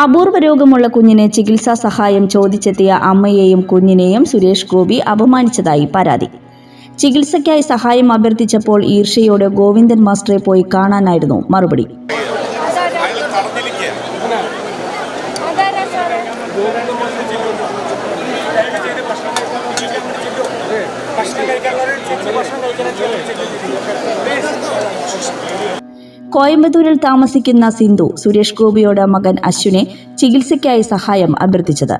അപൂർവ രോഗമുള്ള കുഞ്ഞിന് ചികിത്സാ സഹായം ചോദിച്ചെത്തിയ അമ്മയെയും കുഞ്ഞിനെയും സുരേഷ് ഗോപി അപമാനിച്ചതായി പരാതി. ചികിത്സയ്ക്കായി സഹായം അഭ്യർത്ഥിച്ചപ്പോൾ ഈർഷയോട് ഗോവിന്ദൻ മാസ്റ്ററെ പോയി കാണാനായിരുന്നു മറുപടി. കോയമ്പത്തൂരിൽ താമസിക്കുന്ന സിന്ധു സുരേഷ് ഗോപിയോട് മകൻ അശ്വിനെ ചികിത്സയ്ക്കായി സഹായം അഭ്യർത്ഥിച്ചത്.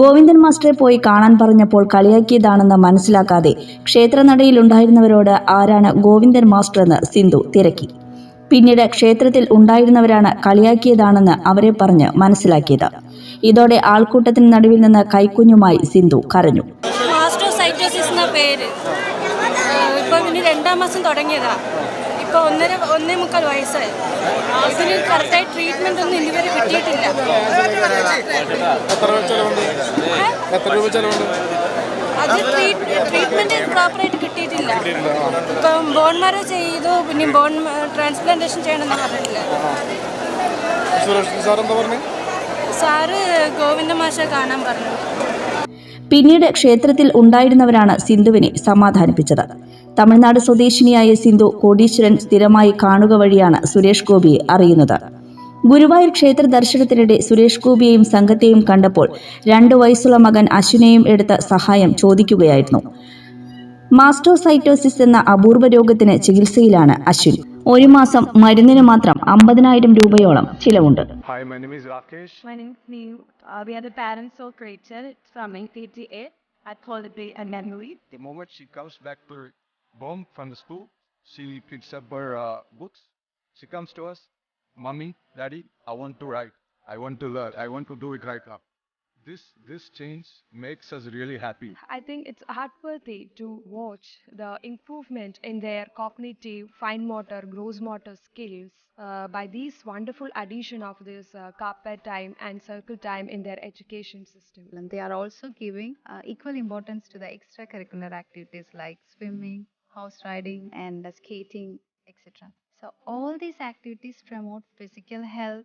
ഗോവിന്ദൻ മാസ്റ്ററെ പോയി കാണാൻ പറഞ്ഞപ്പോൾ കളിയാക്കിയതാണെന്ന് മനസ്സിലാക്കാതെ ക്ഷേത്രനടയിലുണ്ടായിരുന്നവരോട് ആരാണ് ഗോവിന്ദൻ മാസ്റ്റർ എന്ന് സിന്ധു തിരക്കി. പിന്നീട് ക്ഷേത്രത്തിൽ ഉണ്ടായിരുന്നവരാണ് കളിയാക്കിയതാണെന്ന് അവരെ പറഞ്ഞ് മനസ്സിലാക്കിയത്. ഇതോടെ ആൾക്കൂട്ടത്തിന് നടുവിൽ നിന്ന് കൈക്കുഞ്ഞുമായി സിന്ധു കരഞ്ഞു. മാസം തുടങ്ങിയതാ. ഇപ്പൊ ഒന്നര ഒന്നേ മുക്കാൽ വയസ്സായി. ഇതിന് കറക്റ്റായി ട്രീറ്റ്മെന്റ് ഒന്നും ഇതുവരെ കിട്ടിയിട്ടില്ല. അത് ട്രീറ്റ്മെന്റ് പ്രോപ്പറായിട്ട് കിട്ടിയിട്ടില്ല. ഇപ്പം ബോൺ മാരോ ചെയ്തു പിന്നെ ബോൺ ട്രാൻസ്പ്ലാന്റേഷൻ ചെയ്യണമെന്ന് പറഞ്ഞിട്ടില്ല. സാറ് ഗോവിന്ദ മാഷ കാണാൻ പറഞ്ഞു. പിന്നീട് ക്ഷേത്രത്തിൽ ഉണ്ടായിരുന്നവരാണ് സിന്ധുവിനെ സമാധാനിപ്പിച്ചത്. തമിഴ്നാട് സ്വദേശിനിയായ സിന്ധു കോടീശ്വരൻ സ്ഥിരമായി കാണുക വഴിയാണ് സുരേഷ് ഗോപിയെ അറിയുന്നത്. ഗുരുവായൂർ ക്ഷേത്ര ദർശനത്തിനിടെ സുരേഷ് ഗോപിയെയും സംഘത്തെയും കണ്ടപ്പോൾ രണ്ടു വയസ്സുള്ള മകൻ അശ്വിനെയും എടുത്ത സഹായം ചോദിക്കുകയായിരുന്നു. മാസ്റ്റോസൈറ്റോസിസ് എന്ന അപൂർവ രോഗത്തിന് ചികിത്സയിലാണ് അശ്വിൻ. ഒരു മാസം മരുന്നിന് മാത്രം അമ്പതിനായിരം രൂപയോളം ചിലവുണ്ട് Hi, my name is Rakesh. My name is Neil. Uh, we are the parents of Rachel. It's from PTA at Holiday and Memory. The moment she comes back to home from the school, she picks up her uh, books. She comes to us, Mommy, Daddy, I want to write. I want to learn. I want to do it right now. This this change makes us really happy. I think it's heartworthy to watch the improvement in their cognitive, fine motor, gross motor skills uh, by this wonderful addition of this uh, carpet time and circle time in their education system. and they are also giving uh, equal importance to the extracurricular activities like swimming, horse riding, and uh, skating, etc. So, all these activities promote physical health